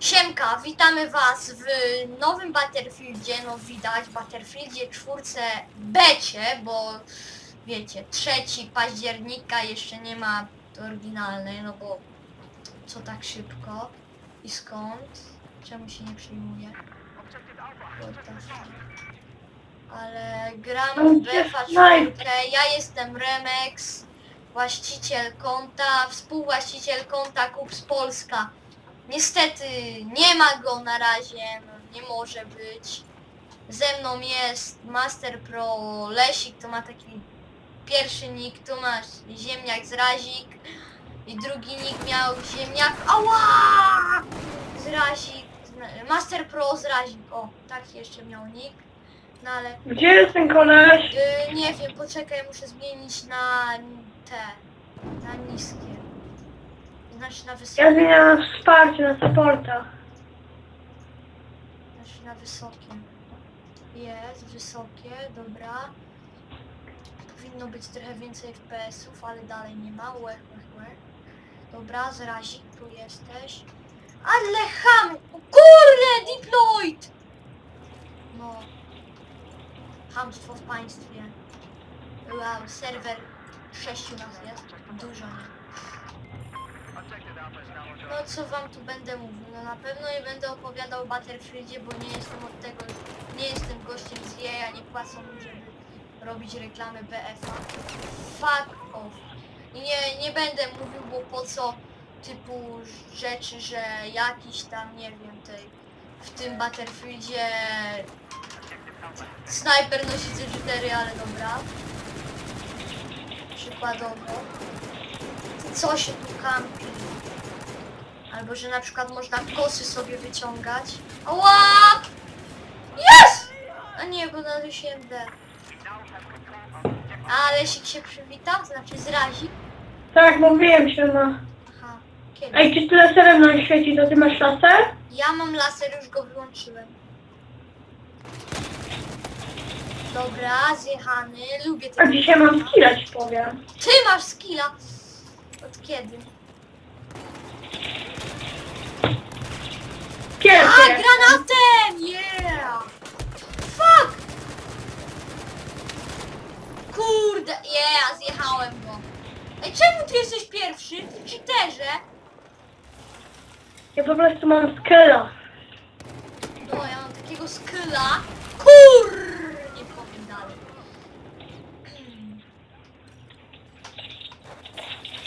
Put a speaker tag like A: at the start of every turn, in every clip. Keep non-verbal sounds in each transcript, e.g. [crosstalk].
A: Siemka, witamy was w nowym Battlefieldzie, no widać, Battlefieldzie czwórce becie, bo wiecie, 3 października jeszcze nie ma oryginalnej, no bo co tak szybko i skąd? Czemu się nie przyjmuje? Ale gram w BFA czwórkę, ja jestem Remex, właściciel konta, współwłaściciel konta Kups Polska. Niestety nie ma go na razie, no, nie może być. Ze mną jest Master Pro Lesik, to ma taki pierwszy nick, tu masz ziemniak z razik i drugi nick miał ziemniak, ała! Z razik, Master Pro z razik, o, taki jeszcze miał nick, no ale
B: Gdzie jest ten koleś?
A: Yy, nie wiem, poczekaj, muszę zmienić na te, na niskie. Znaczy na
B: Ja
A: wysokie.
B: zmieniam wsparcie na supporta.
A: Znaczy na wysokie. Jest, wysokie, dobra. Powinno być trochę więcej FPS-ów, ale dalej nie ma. Łech, łech, łech. Dobra, zrazik, tu jesteś. Ale ham! Kurde, deployed! No. Hamstwo w państwie. Wow, serwer sześciu nas jest. Dużo nie. No co wam tu będę mówił? No na pewno nie będę opowiadał o Battlefieldzie, bo nie jestem od tego, nie jestem gościem z EA, nie płacą mi, żeby robić reklamy BF-a. Fuck off. Nie, nie będę mówił, bo po co typu rzeczy, że jakiś tam, nie wiem, tej w tym Battlefieldzie snajper nosi C4, ale dobra. Przykładowo. Co się tu kampi? Albo że na przykład można kosy sobie wyciągać. Ała! Jest! A nie, bo nadusiłem D. A Lesik się przywitał? Znaczy zrazi?
B: Tak, mówiłem się no.
A: Kiedy?
B: Ej, czy tyle laserem nam świeci, to ty masz laser?
A: Ja mam laser, już go wyłączyłem. Dobra, zjechany. Lubię
B: A dzisiaj mam skilla, ci powiem.
A: Ty masz skilla! Od kiedy? A,
B: Pierwszy.
A: granatem! Yeah! Fuck! Kurde, yeah, zjechałem go. Ej, czemu ty jesteś pierwszy? Ty cheaterze?
B: Ja po prostu mam skilla.
A: No, ja mam takiego skilla. Kur! Nie powiem dalej.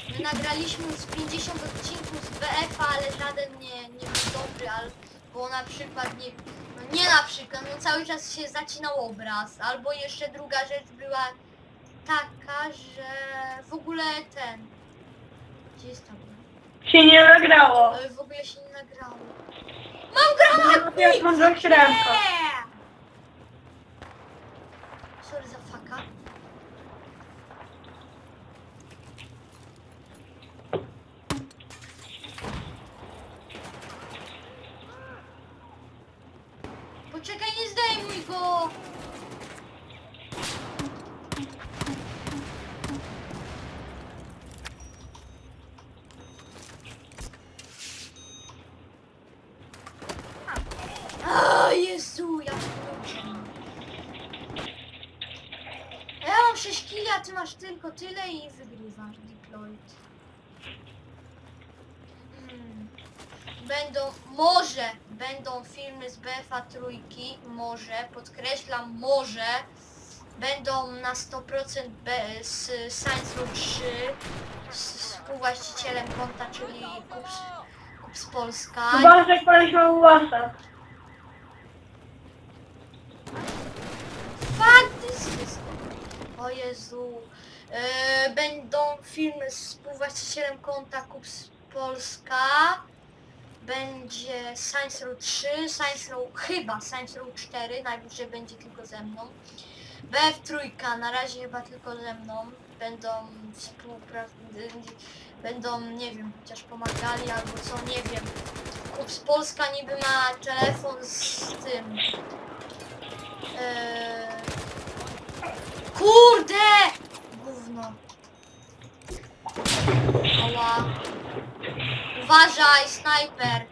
A: My nagraliśmy już 50 odcinków z BF, ale żaden nie, nie był dobry, ale, bo na przykład nie, no nie na przykład, no cały czas się zacinał obraz, albo jeszcze druga rzecz była taka, że w ogóle ten, gdzie jest ta broń?
B: Się nie nagrało.
A: Ale w ogóle się nie nagrało. Mam granat!
B: Ja mam śremka.
A: Nie! Sorry za faka. Poczekaj, nie zdejmuj go! A Jezu, ja Ja mam 6 kili, a ty masz tylko tyle i wygrywasz, Deployed. Hmm. Będą, może będą filmy z BFA trójki, może, podkreślam, może będą na 100% B, z Science Row 3 z współwłaścicielem konta, czyli Kups, Kups Polska.
B: Koleś ma ułasa.
A: Fuck this is... O Jezu. E, będą filmy z współwłaścicielem konta Kups Polska. Będzie Science Row 3, Science Row, chyba Science Row 4, najwyżej będzie tylko ze mną. BF trójka, na razie chyba tylko ze mną. Będą współprac... Będą, nie wiem, chociaż pomagali albo co, nie wiem. Kups Polska niby ma telefon z tym. Eee... Kurde! Ała. Uważaj, snajper.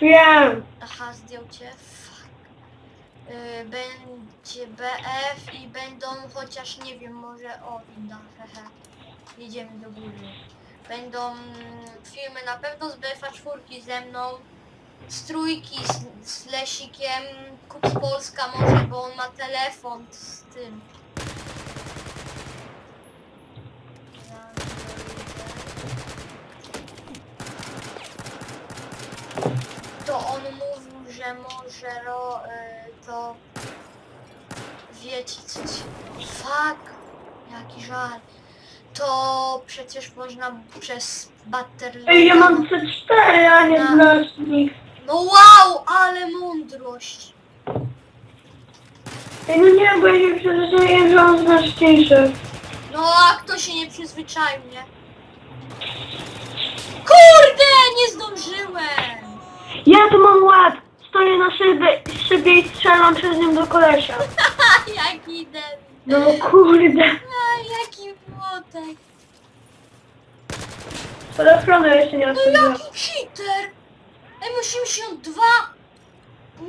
B: Wiem.
A: Aha, zdjął cię. Fuck. Yy, będzie BF i będą chociaż nie wiem, może o winda, hehe. Jedziemy do góry. Będą mm, filmy na pewno z BFA czwórki ze mną. Z trójki z, z Lesikiem. Kup z Polska może, bo on ma telefon z tym. Ja to on mówił, że może ro, y, to wiecie coś. Fuck, jaki żal. To przecież można przez baterię.
B: Ej, ja mam C4, a nie
A: No.
B: znacznik.
A: No wow, ale mądrość.
B: Ej, no nie, bo ja się przyzwyczaiłem, że on znaczniejszy.
A: No a kto się nie przyzwyczaił, nie? Kurde, nie zdążyłem.
B: Ja tu mam ład. Stoję na szybie, szybie i strzelam przez nią do kolesia. [laughs]
A: Jaki debil.
B: No kurde.
A: A jaki młotek.
B: Ochroną jeszcze nie
A: No
B: odchodziłem.
A: jaki cheater! M82!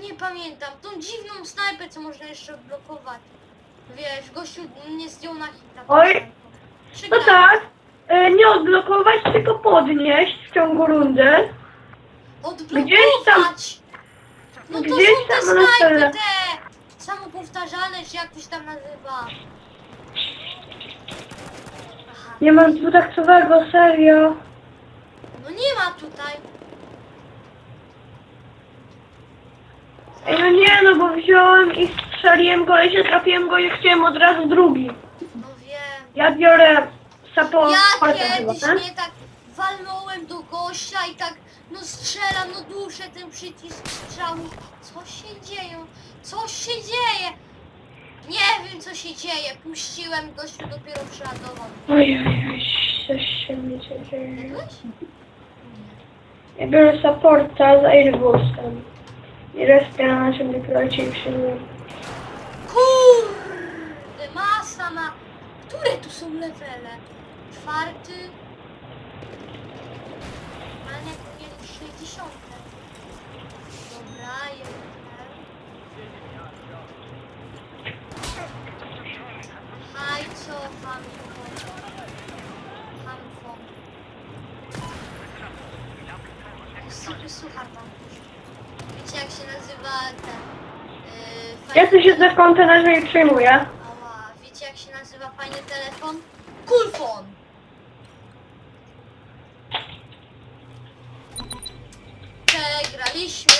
A: Nie pamiętam, tą dziwną snajpę, co można jeszcze blokować. Wiesz, gościu nie zdjął na hita.
B: Oj. No
A: Przegrałem.
B: tak. e, Nie odblokować, tylko podnieść w ciągu rundy.
A: Odblokować! No to
B: gdzieś
A: są te
B: tam na
A: snajpy, te samopowtarzalne, czy jak to się tam nazywa. Aha,
B: Nie mam dwutaktowego, serio.
A: no nie ma tutaj.
B: Ej, no nie, no bo wziąłem i strzeliłem kolesia, trafiłem go i chciałem od razu drugi.
A: No wiem.
B: Ja biorę support
A: Ja
B: chyba,
A: kiedyś
B: nie?
A: nie tak walnąłem do gościa i tak no strzelam, no duszę ten przycisk strzału. Co się dzieje? Co się dzieje? Nie wiem co się dzieje. Puściłem, gościu dopiero przeładował.
B: Oj, oj, oj, coś się mi się dzieje.
A: Jadłeś? Nie.
B: Ja biorę supporta z Airbusem. I na naszym dekrocie i przyjmuję.
A: Kurde, masa ma... Które tu są levele? Czwarty? Normalnie jak 60. Dobra, jeden. Haj, co pan Hanfon. Sypy suchar pan. Wiecie jak się nazywa ten... Yy,
B: Ja tu się za kontenerze i przyjmuję.
A: Ała, wiecie jak się nazywa fajny telefon? Kulfon! Przegraliśmy.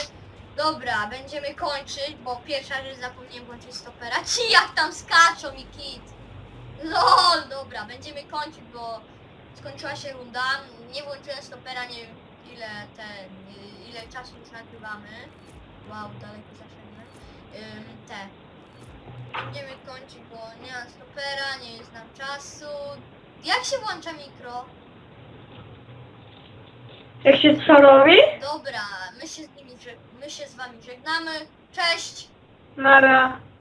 A: Dobra, będziemy kończyć, bo pierwsza rzecz zapomniałem włączyć stopera. Ci jak tam skaczą i kit. LOL, dobra, będziemy kończyć, bo skończyła się runda. Nie włączyłem stopera, nie wiem ile ten, ile czasu już nagrywamy. Wow, daleko zaszedłem. Ym, te. Będziemy kończyć, bo nie mam stopera, nie jest nam czasu. Jak się włącza mikro?
B: Jak się co robi?
A: Dobra, my się z nimi, żeg- my się z wami żegnamy. Cześć!
B: Nara.